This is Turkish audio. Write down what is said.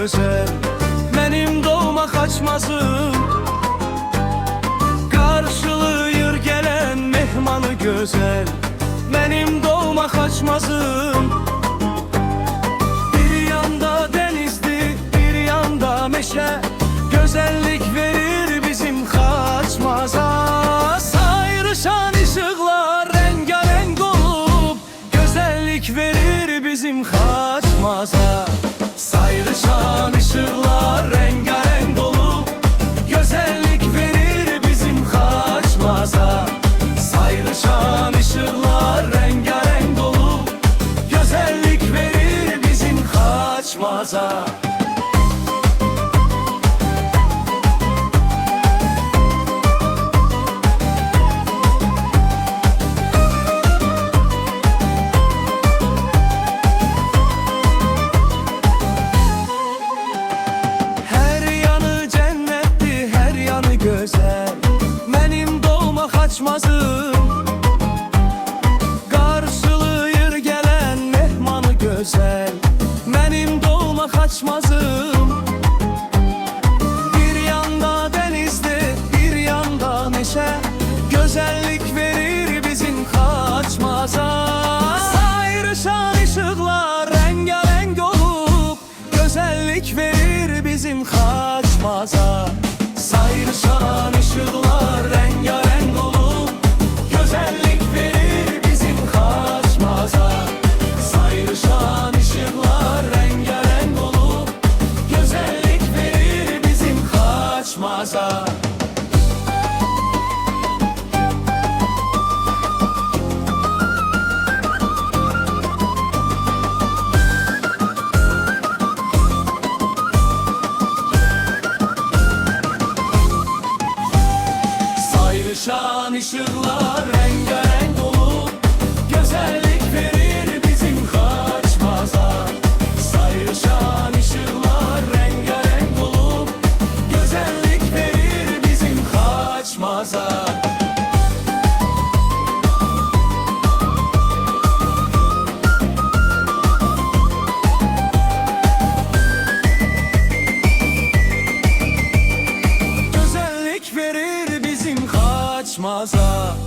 güzel. Benim doğma kaçmazım Karşılayır gelen mehmanı güzel. Benim doğma kaçmazım Bir yanda denizdi bir yanda meşe. Güzellik verir bizim kaçmaza. Sayrışan ışıklar rengarenk olup Güzellik verir bizim kaçmaza Sayrışan ışıklar rengarenk olup Güzellik verir bizim kaçmaza. Sayrışan ışıklar rengarenk olup Güzellik verir bizim kaçmaza kaçmazım Karşılıyır gelen mehmanı güzel Benim dolma kaçmazım. Bir yanda denizde bir yanda neşe Güzellik Yakışan ışıklar rengarenk basmaz ha.